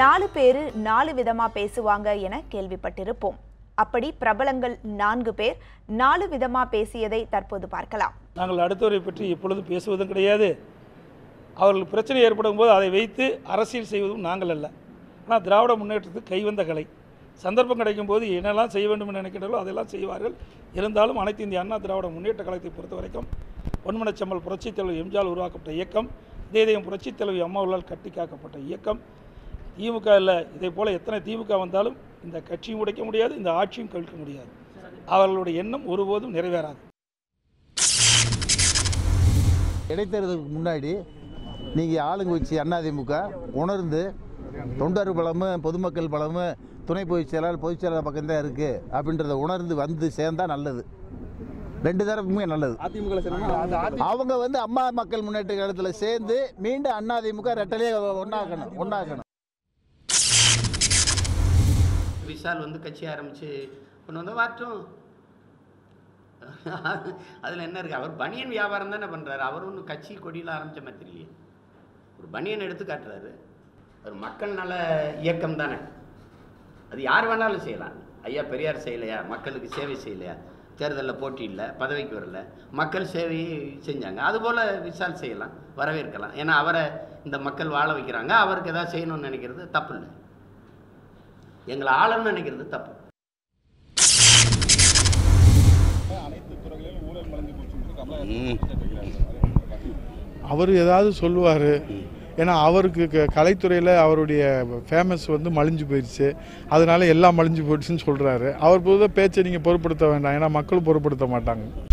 நாலு பேர் நாலு விதமா பேசுவாங்க என கேள்விப்பட்டிருப்போம். அப்படி பிரபலங்கள் நான்கு பேர் நாலு விதமா பேசியதை தற்போது பார்க்கலாம். நாங்கள் அடுத்தவரை பற்றி எப்பொழுதும் பேசுவதும் கிடையாது. அவர்களுக்கு பிரச்சனை ஏற்படும் போது அதை வைத்து அரசியல் செய்வதும் நாங்கள் அல்ல. ஆனால் திராவிட முன்னேற்றத்துக்கு கைவந்த கலை. சந்தர்ப்பம் கிடைக்கும் போது என்னெல்லாம் செய்ய வேண்டும் என்று நினைக்கிறார்களோ அதெல்லாம் செய்வார்கள். இருந்தாலும் அனைத்து இந்திய அண்ணா திராவிட முன்னேற்ற கழகத்தை பொறுத்த வரைக்கும் பொன்மனச்சம்மல் புரட்சித் தலைவர் எம்ஜிஆர் உருவாக்கப்பட்ட இயக்கம் இதயம் புரட்சித் தலைவி அம்மாவர்களால் கட்டி காக்கப்பட்ட இயக்கம் திமுக இல்லை இதே போல் எத்தனை திமுக வந்தாலும் இந்த கட்சியும் உடைக்க முடியாது இந்த ஆட்சியும் கவிழ்க்க முடியாது. அவர்களுடைய எண்ணம் ஒருபோதும் நிறைவேறாது. இடைத்தேர்தலுக்கு முன்னாடி நீங்கள் ஆளுங்க வச்சு அதிமுக உணர்ந்து தொண்டர் பலமும் பொதுமக்கள் பலமும் துணை பொதுச் செயலாளர் பொதுச் செயலாளர் பக்கம்தான் இருக்குது அப்படின்றத உணர்ந்து வந்து சேர்ந்தா நல்லது. ரெண்டு தரப்புமே நல்லது. அவங்க வந்து அம்மா மக்கள் முன்னேற்ற கழகத்தில் சேர்ந்து மீண்டும் அதிமுக ரெட்டலையே ஒன்றாக்கணும் ஒன்றாக்கணும் விஷால் வந்து கட்சி ஆரம்பித்து கொண்டு வந்தால் வாட்டும் அதில் என்ன இருக்குது அவர் பனியன் வியாபாரம் தானே பண்ணுறாரு அவர் ஒன்றும் கட்சி கொடியில் ஆரம்பித்த மாதிரி தெரியலையே ஒரு பனியன் எடுத்து காட்டுறாரு. ஒரு மக்கள் நல இயக்கம் தானே. அது யார் வேணாலும் செய்யலாம். ஐயா பெரியார் செய்யலையா? மக்களுக்கு சேவை செய்யலையா? தேர்தலில் போட்டி இல்லை பதவிக்கு வரல. மக்கள் சேவையை செஞ்சாங்க. அதுபோல் விஷால் செய்யலாம் வரவேற்கலாம். ஏன்னா அவரை இந்த மக்கள் வாழ வைக்கிறாங்க. அவருக்கு எதாவது செய்யணும்னு நினைக்கிறது தப்பு இல்லை. எங்களை ஆளணும்னு நினைக்கிறது தப்பு. அவர் ஏதாவது சொல்லுவார். ஏன்னா அவருக்கு க- கலைத்துறையில் அவருடைய ஃபேமஸ் வந்து மலிஞ்சு போயிடுச்சு அதனால எல்லாம் மலிஞ்சு போயிடுச்சுன்னு சொல்கிறாரு அவர் பொதுவாக பேச்சை நீங்கள் பொருட்படுத்த வேண்டாம். ஏன்னா மக்கள் பொருட்படுத்த மாட்டாங்க.